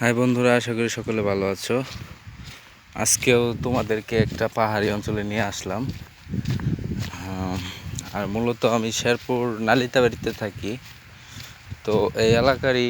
High বন্ধুরা, আশা করি সকলে ভালো আছো। আজকেও তোমাদেরকে একটা পাহাড়ি অঞ্চলে নিয়ে আসলাম। আর মূলত আমি শেরপুর নালিতাবাড়িতে থাকি। তো এই এলাকারই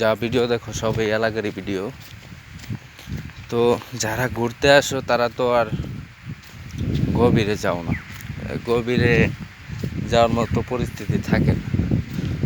যা ভিডিও দেখো, সব এই এলাকারই ভিডিও। তো যারা ঘুরতে আসো, তারা তো আর গভীরে যাও না। গভীরে যাওয়ার মতো পরিস্থিতি থাকে না।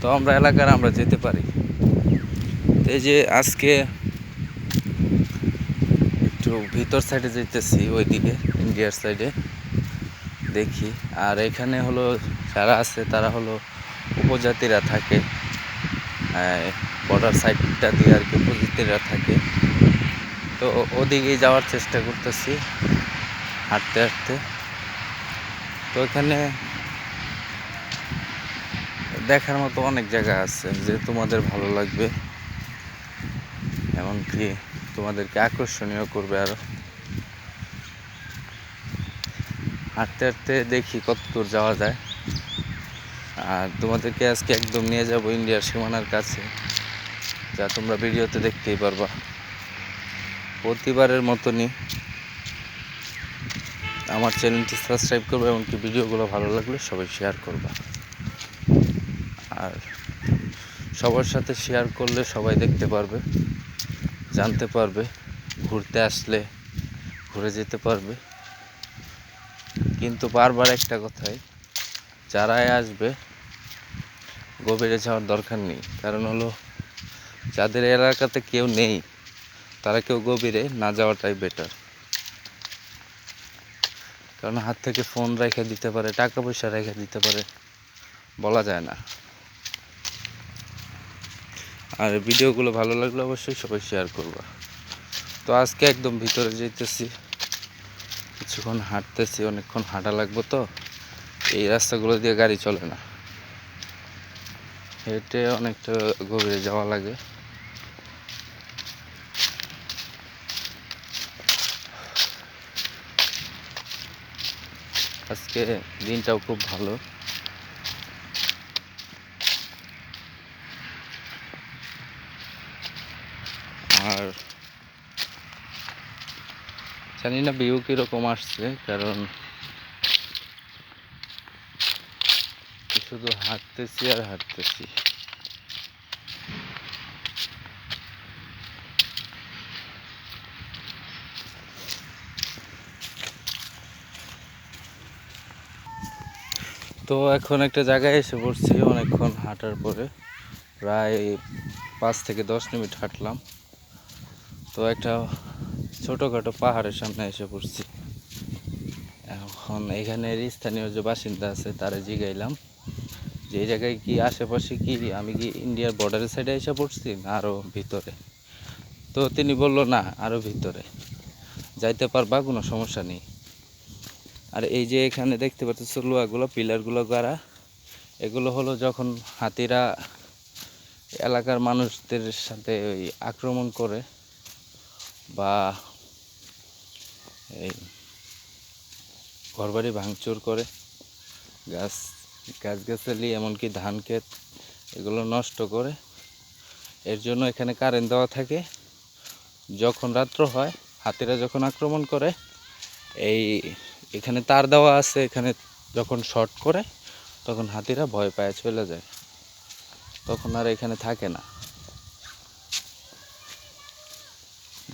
তো আমরা এলাকার আমরা যেতে পারি। এই যে আজকে একটু ভিতর সাইডে যেতেছি ওইদিকে, ইন্ডিয়ার সাইডে। দেখি। আর এখানে হলো যারা আছে, তারা হলো উপজাতিরা থাকে। বর্ডার সাইডটা দিয়ে আর কি উপজাতিরা থাকে। তো ওদিকেই যাওয়ার চেষ্টা করতেছি, হাঁটতে হাঁটতে। তো এখানে দেখার মতো অনেক জায়গা আছে যে তোমাদের ভালো লাগবে। এমনকি তোমাদেরকে আকর্ষণীয় করবে আরও। হাঁটতে হাঁটতে দেখি কত দূর যাওয়া যায়। আর তোমাদেরকে আজকে একদম নিয়ে যাব ইন্ডিয়ার সীমানার কাছে, যা তোমরা ভিডিওতে দেখতেই পারবা। প্রতিবারের মতনই আমার চ্যানেলটি সাবস্ক্রাইব করবে, এমনকি ভিডিওগুলো ভালো লাগলে সবাই শেয়ার করবা। আর সবার সাথে শেয়ার করলে সবাই দেখতে পারবে। জানতে পারবে, ঘুরতে আসলে ঘুরে যেতে পারবে। কিন্তু বারবার একটা কথাই, যারাই আসবে, গভীরে যাওয়ার দরকার নেই। কারণ হলো, যাদের এলাকাতে কেউ নেই, তারা কেউ গভীরে না যাওয়াটাই বেটার কারণ হাত থেকে ফোন রেখে দিতে পারে, টাকা পয়সা রেখে দিতে পারে, বলা যায় না। আর ভিডিওগুলো ভালো লাগলে অবশ্যই সবাই শেয়ার করবা। তো আজকে একদম ভিতরে যেতেছি কিছুক্ষণ হাঁটতেছি, অনেকক্ষণ হাঁটা লাগবো তো, এই রাস্তাগুলো দিয়ে গাড়ি চলে না। হেঁটে অনেকটা গভীরে যাওয়া লাগে। আজকে দিনটাও খুব ভালো আর জানি না ভিউ কীরকম আসছে, কারণ শুধু হাঁটতেছি আর হাঁটতেছি। তো এখন একটা জায়গায় এসে পড়ছি, অনেকক্ষণ হাঁটার পরে। প্রায় পাঁচ থেকে দশ মিনিট হাঁটলাম। তো একটা ছোটোখাটো পাহাড়ের সামনে এসে পড়ছি। এখন এখানের স্থানীয় যে বাসিন্দা আছে, তারা জিগাইলাম যে জায়গায় কি আশেপাশে কি? আমি কি ইন্ডিয়ার বর্ডারের সাইডে এসে পড়ছি না আরও ভিতরে? তো তিনি বলল, না আরও ভিতরে। যাইতে পারবা, কোনো সমস্যা নেই। আর এই যে এখানে দেখতে পাচ্ছ লোয়াগুলো পিলারগুলো গাড়া। এগুলো হলো যখন হাতিরা এলাকার মানুষদের সাথে ওই আক্রমণ করে বা এই ঘরবাড়ি ভাঙচুর করে, গাছ, গাছগাছালি, এমনকি ধান ক্ষেত, এগুলো নষ্ট করে। এর জন্য এখানে কারেন্ট দেওয়া থাকে। যখন রাত্র হয়, হাতিরা যখন আক্রমণ করে, এই এখানে তার দেওয়া আছে, এখানে যখন শর্ট করে, তখন হাতিরা ভয় পায়, চলে যায়। তখন আর এখানে থাকে না।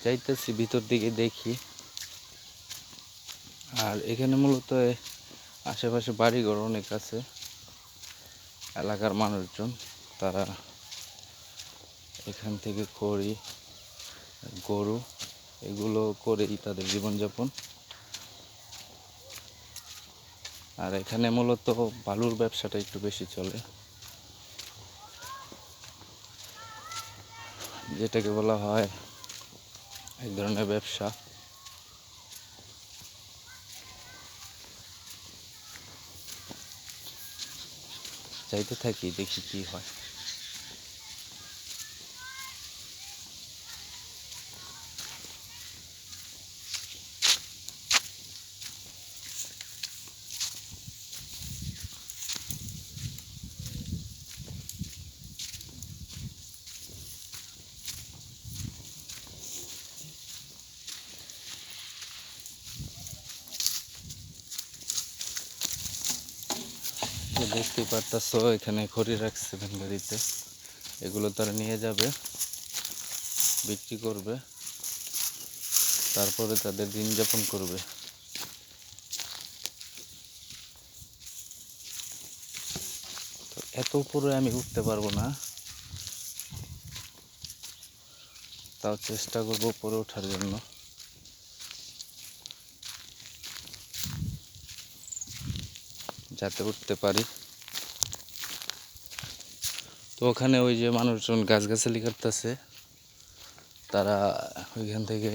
যাইতেছি, ভিতর দিকে দেখি। আর এখানে মূলত আশেপাশে বাড়িঘর অনেক আছে, এলাকার মানুষজন, তারা এখান থেকে খড়ি, গরু এগুলো করেই তাদের জীবনযাপন। আর এখানে মূলত বালুর ব্যবসাটা একটু বেশি চলে। যেটাকে বলা হয় এক ধরনের ব্যবসা। যাইতে থাকি দেখি কি হয়। দেখতেই পারতাছো, এখানে খড়ি রাখছে গাড়িতে। এগুলো তারা নিয়ে যাবে, বিক্রি করবে, তারপরে তাদের দিন যাপন করবে। এত উপরে আমি উঠতে পারব না। তাও চেষ্টা করব উপরে ওঠার জন্য। যাতে উঠতে পারি। ওখানে ওই যে মানুষজন গাছগাছালি কাটতেছে, তারা ওইখান থেকে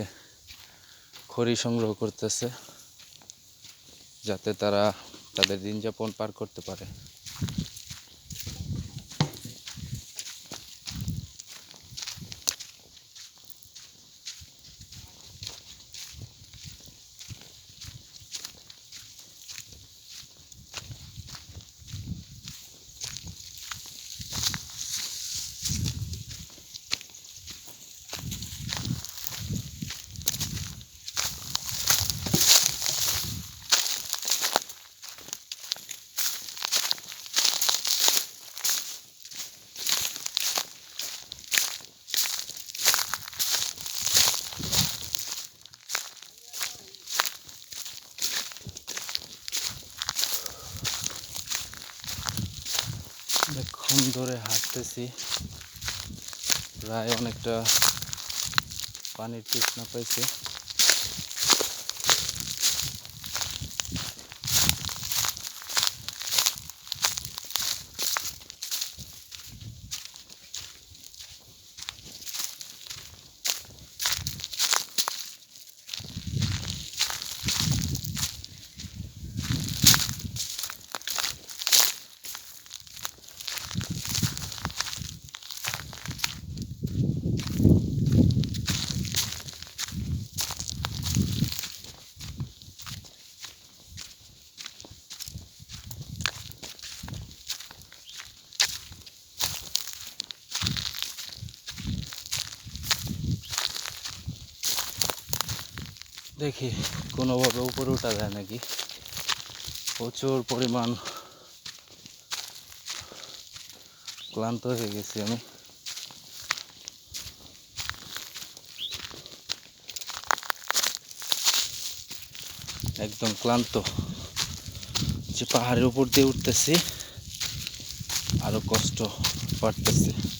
খড়ি সংগ্রহ করতেছে, যাতে তারা তাদের দিনযাপন পার করতে পারে। অনেকক্ষণ ধরে হাঁটতেছি। প্রায় অনেকটা পানির তৃষ্ণা পাইছে। দেখি, কোনোভাবে উপরে ওঠা যায় নাকি? প্রচুর পরিমাণ ক্লান্ত হয়ে গেছি আমি। একদম ক্লান্ত। যে পাহাড়ের উপর দিয়ে উঠতেছি, আরও কষ্ট বাড়তেছে।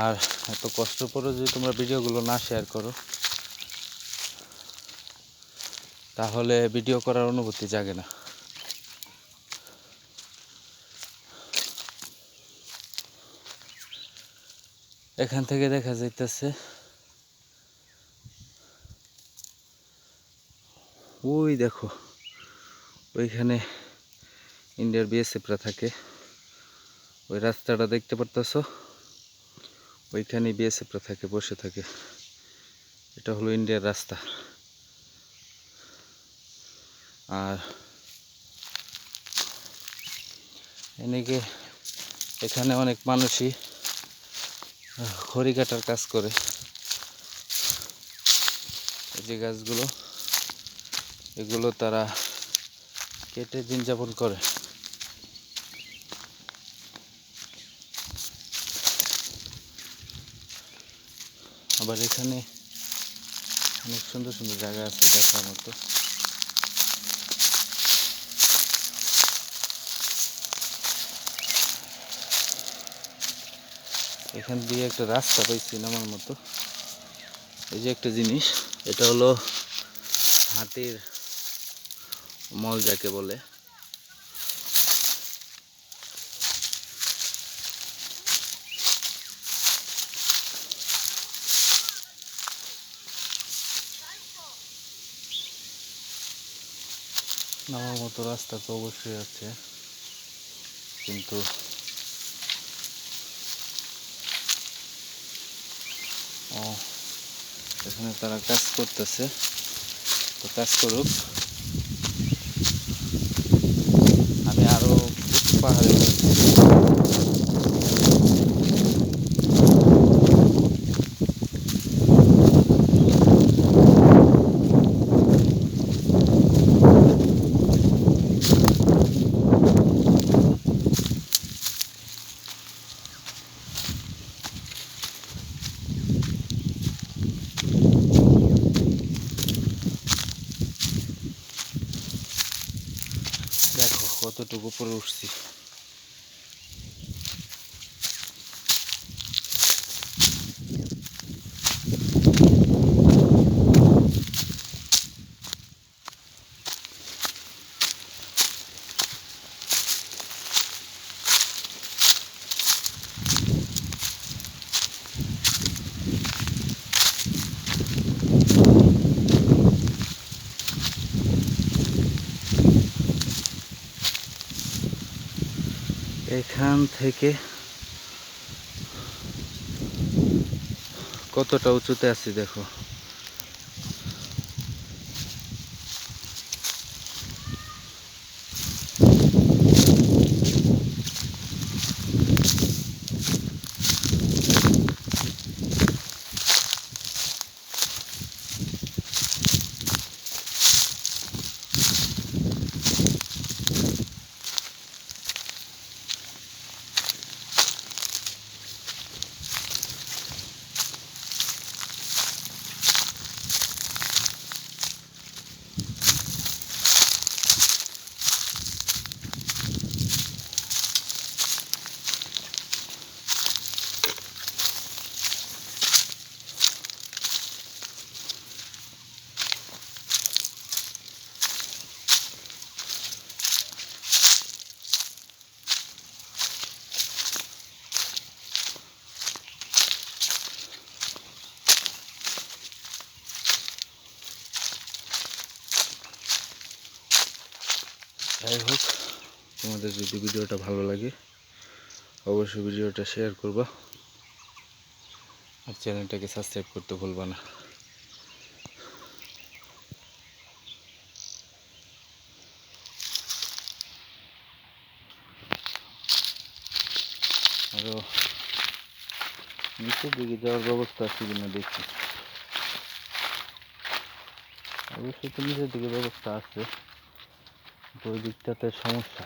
আর এত কষ্ট করে যদি তোমরা ভিডিওগুলো না শেয়ার করো, তাহলে ভিডিও করার অনুভূতি জাগে না। এখান থেকে দেখা যাইতেছে, ওই দেখো, ওইখানে ইন্ডিয়ার বিএসএফরা থাকে। ওই রাস্তাটা দেখতে পারতেছো? ওইখানে বিএসএফরা থাকে, বসে থাকে। এটা হলো ইন্ডিয়ার রাস্তা। আর এনেকে এখানে অনেক মানুষই খড়ি কাটার কাজ করে। এই যে গাছগুলো, এগুলো তারা কেটে দিন যাপন করে। আবার এখানে অনেক সুন্দর সুন্দর জায়গা আছে দেখার মতো। এখান দিয়ে একটা রাস্তা পাইছি নামার মতো। এই যে একটা জিনিস, এটা হলো হাতির মল যাকে বলে। নামার মতো রাস্তা তো অবশ্যই আছে। কিন্তু ও, এখানে তারা কাজ করতেছে। তো কাজ করুক। আমি আরও পাহাড়ে উপরে উঠছি। এখান থেকে কতটা উঁচুতে আছি দেখো যাই হোক তোমাদের যদি ভিডিওটা ভালো লাগে, অবশ্যই ভিডিওটা শেয়ার করবা। আর চ্যানেলটাকে সাবস্ক্রাইব করতে ভুলবা না। আরও নিচের দিকে যাওয়ার ব্যবস্থা আছে কিনা দেখছি অবশ্যই তো নিচের দিকে ব্যবস্থা আছে। তো ওই দিকটাতে সমস্যা।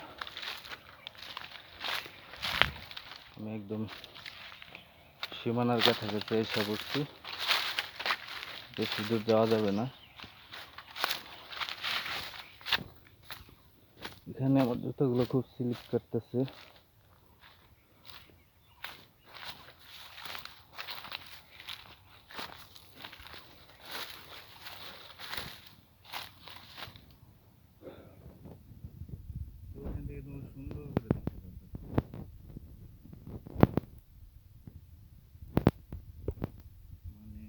আমি একদম সীমানার কাছাকাছি এসে পড়ছি। বেশি দূর যাওয়া যাবে না। এখানে আমার জুতোগুলো খুব স্লিপ করতেছে এখান থেকে তুমি সুন্দর করে দেখতে পাচ্ছ মানে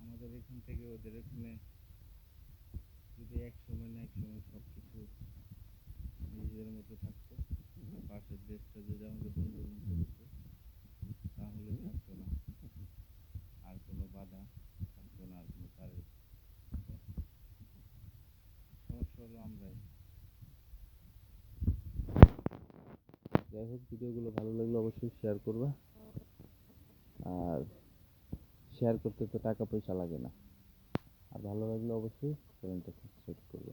আমাদের এখান থেকে ওদের এখানে যদি এক সময় না এক সময় সব কিছু নিজেদের মধ্যে থাকতো, পাশের দেশটা যদি আমাদের মতো হতো, তাহলে থাকতো না। আর কোনো বাধা থাকতো না, আর কোনো সমস্যা হলো আমরাই। যাই হোক, ভিডিওগুলো ভালো লাগলে অবশ্যই শেয়ার করবা। আর শেয়ার করতে তো টাকা পয়সা লাগে না। আর ভালো লাগলে অবশ্যই চ্যানেলটা সাবস্ক্রাইব করবে